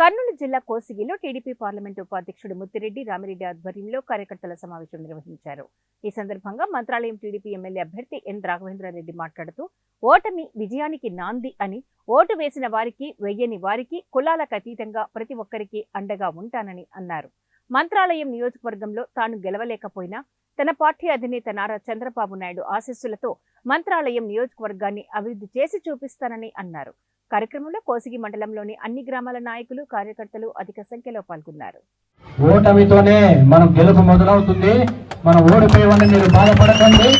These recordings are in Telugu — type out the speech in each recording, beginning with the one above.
కర్నూలు జిల్లా కోసిగిలో టీడీపీ పార్లమెంటు ఉపాధ్యక్షుడు ముత్తిరెడ్డి రామిరెడ్డి ఆధ్వర్యంలో కార్యకర్తల సమావేశం నిర్వహించారు. ఈ సందర్భంగా మంత్రాలయం టీడీపీ ఎమ్మెల్యే అభ్యర్థి ఎన్ రాఘవేంద్రారెడ్డి మాట్లాడుతూ ఓటమి విజయానికి నాంది అని ఓటు వేసిన వారికి వెయ్యని వారికి కులాలకు అతీతంగా ప్రతి ఒక్కరికి అండగా ఉంటానని అన్నారు. మంత్రాలయం నియోజకవర్గంలో తాను గెలవలేకపోయినా తన పార్టీ అధినేత నారా చంద్రబాబు నాయుడు ఆశీస్సులతో మంత్రాలయం నియోజకవర్గాన్ని అభివృద్ధి చేసి చూపిస్తానని అన్నారు. కార్యక్రమంలో కోసిగి మండలంలోని అన్ని గ్రామాల నాయకులు కార్యకర్తలు అధిక సంఖ్యలో పాల్గొన్నారు. ఓటమితోనే మనం గెలుపు మొదలవుతుంది. మనం ఓడిపోయామని మీరు బాధపడకండి.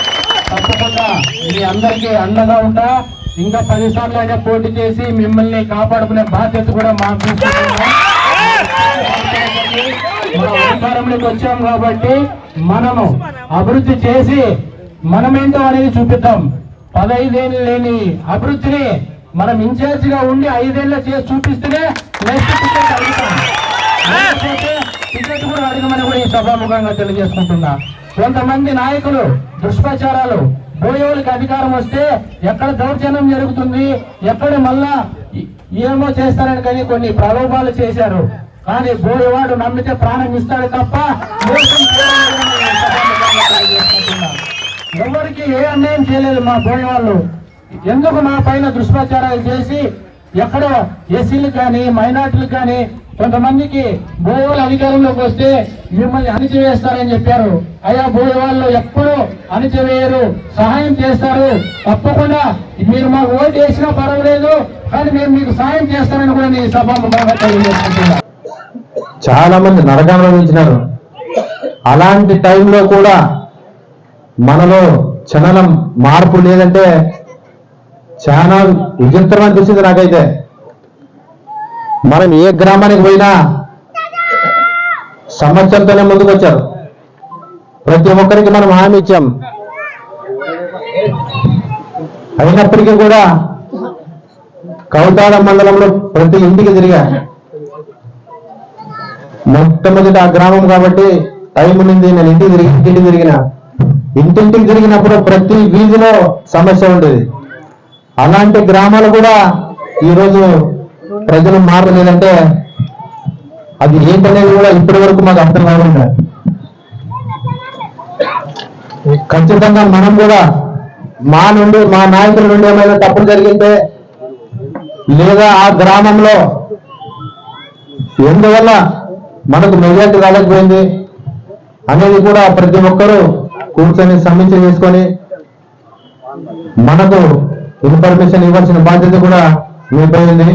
తప్పకుండా మీ అందరికీ అండగా ఉంటా. ఇంకా పదిసార్లు అయినా పోటీ చేసి మిమ్మల్ని కాపాడుకునే బాధ్యత కూడా మాకు మనం అధికారంలోకి వచ్చాం కాబట్టి మనము అభివృద్ధి చేసి మనమేంటో అనేది చూపిద్దాం. పదైదేళ్ళు లేని అభివృద్ధిని మనం ఇన్ఛార్జిగా ఉండి ఐదేళ్ళ చేసి చూపిస్తేనే నెక్స్ట్ టికెట్ అడుగుతాం. టికెట్ కూడా అడగమని కూడా ఈ సభాముఖంగా తెలియజేసుకుంటున్నా. కొంతమంది నాయకులు దుష్ప్రచారాలు బోయోలకి అధికారం వస్తే ఎక్కడ దౌర్జన్యం జరుగుతుంది ఎక్కడ మళ్ళా ఏమో చేస్తారని కానీ కొన్ని ప్రలోభాలు చేశారు. కానీ బోయవాడు నమ్మితే ప్రాణం ఇస్తాడు తప్ప మోసం ఎవరికి ఏ అన్యాయం చేయలేదు మా పోయిన వాళ్ళు. ఎందుకు మా పైన దుష్ప్రచారాలు చేసి ఎక్కడో ఎస్సీలకు కానీ మైనార్టీలకు కానీ కొంతమందికి భూములు అధికారంలోకి వస్తే మిమ్మల్ని అణిచివేస్తారని చెప్పారు. అయ్యా భూమి వాళ్ళు ఎప్పుడూ అణిచివేయరు సహాయం చేస్తారు. తప్పకుండా మీరు మాకు ఓటు వేసినా పర్వాలేదు కానీ మేము మీకు సహాయం చేస్తామని కూడా నేను సభాముఖంగా చాలా మంది నరకం అలాంటి టైంలో కూడా మనలో చలనం మార్పు లేదంటే చాలా విచిత్రం అనిపిస్తుంది నాకైతే. మనం ఏ గ్రామానికి పోయినా సంవత్సరంతోనే ముందుకు వచ్చారు ప్రతి ఒక్కరికి మనం హామీ ఇచ్చాం. అయినప్పటికీ కూడా కౌతాడ మండలంలో ప్రతి ఇంటికి తిరిగా. మొట్టమొదటి ఆ గ్రామం కాబట్టి టైం ఉండింది నేను ఇంటికి తిరిగి ఇంటికి తిరిగిన. ఇంటింటికి తిరిగినప్పుడు ప్రతి వీధిలో సమస్య ఉండేది. అలాంటి గ్రామాలు కూడా ఈరోజు ప్రజలు మారలేదంటే అది ఏంటనేది కూడా ఇప్పటి వరకు మాకు అర్థం కాకుండా ఖచ్చితంగా మనం కూడా మా నుండి మా నాయకుల నుండి ఏమైనా తప్పులు జరిగితే లేదా ఆ గ్రామంలో ఎందువల్ల మనకు మెజార్టీ రాలేకపోయింది అనేది కూడా ప్రతి ఒక్కరూ కూర్చొని సమ్మించి చేసుకొని మనకు ఇన్ఫర్మేషన్ ఇవ్వాల్సిన బాధ్యత కూడా మీపై ఉంది.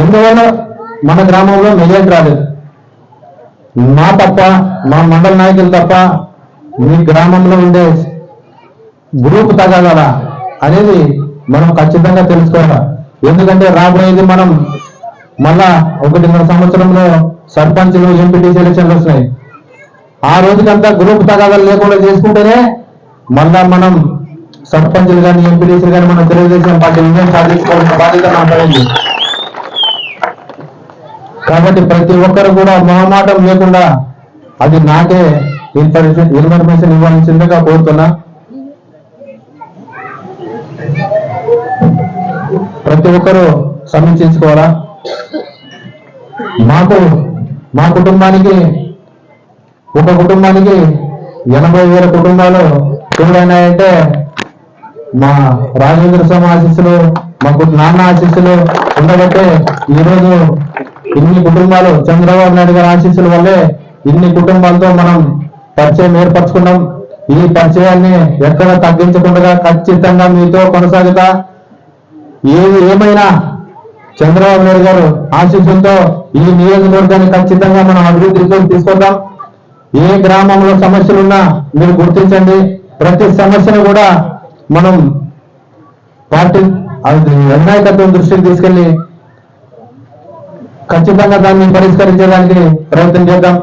ఎందువల్ల మన గ్రామంలో మెజార్టీ రాలేదు? మా తప్ప మా మండల నాయకులు తప్ప మీ గ్రామంలో ఉండే గ్రూప్ తగలరా అనేది మనం ఖచ్చితంగా తెలుసుకోవాలి? ఎందుకంటే రాబోయేది మనం మళ్ళా ఒకటిన్నర సంవత్సరంలో సర్పంచ్లు ఎంపీటీసీ ఎలక్షన్లు వస్తున్నాయి ఆ రోజుకంతా గ్రూప్ తగాదాలు లేకుండా చేసుకుంటేనే మళ్ళా మనం సర్పంచ్లు కానీ ఎంపీడీసీలు కానీ మనం తెలుగుదేశం పార్టీ విజయం సాధించుకోవాల్సిన బాధ్యత మాట్లాడింది కాబట్టి ప్రతి ఒక్కరు కూడా మొహమాటం లేకుండా అది నాకే ఇన్ఫర్మేషన్ ఇన్ఫర్మేషన్ ఇవ్వాల్సిందిగా కోరుతున్నా. ప్రతి ఒక్కరూ సమీక్షించుకోవాలా? మాకు మా కుటుంబానికి ఒక కుటుంబానికి ఎనభై వేల కుటుంబాలు తోడైనాయంటే మా రాజేంద్ర స్వామి ఆశీస్సులు మా నాన్న ఆశీస్సులు ఉండబట్టే ఈరోజు ఇన్ని కుటుంబాలు చంద్రబాబు నాయుడు గారి ఆశీస్సుల వల్లే ఇన్ని కుటుంబాలతో మనం పరిచయం ఏర్పరచుకున్నాం. ఈ పరిచయాన్ని ఎక్కడ తగ్గించకుండా ఖచ్చితంగా మీతో కొనసాగుతా. ఏది ఏమైనా చంద్రబాబు నాయుడు గారు ఆశీస్సులతో ఈ నియోజకవర్గాన్ని ఖచ్చితంగా మనం అభివృద్ధిలోకి తీసుకొద్దాం. ఏ గ్రామంలో సమస్యలున్నా మీరు గుర్తించండి. ప్రతి సమస్యను కూడా మనం పార్టీ అది నిర్ణాయకత్వం దృష్టికి తీసుకెళ్ళి ఖచ్చితంగా దాన్ని పరిష్కరించడానికి ప్రయత్నం చేద్దాం.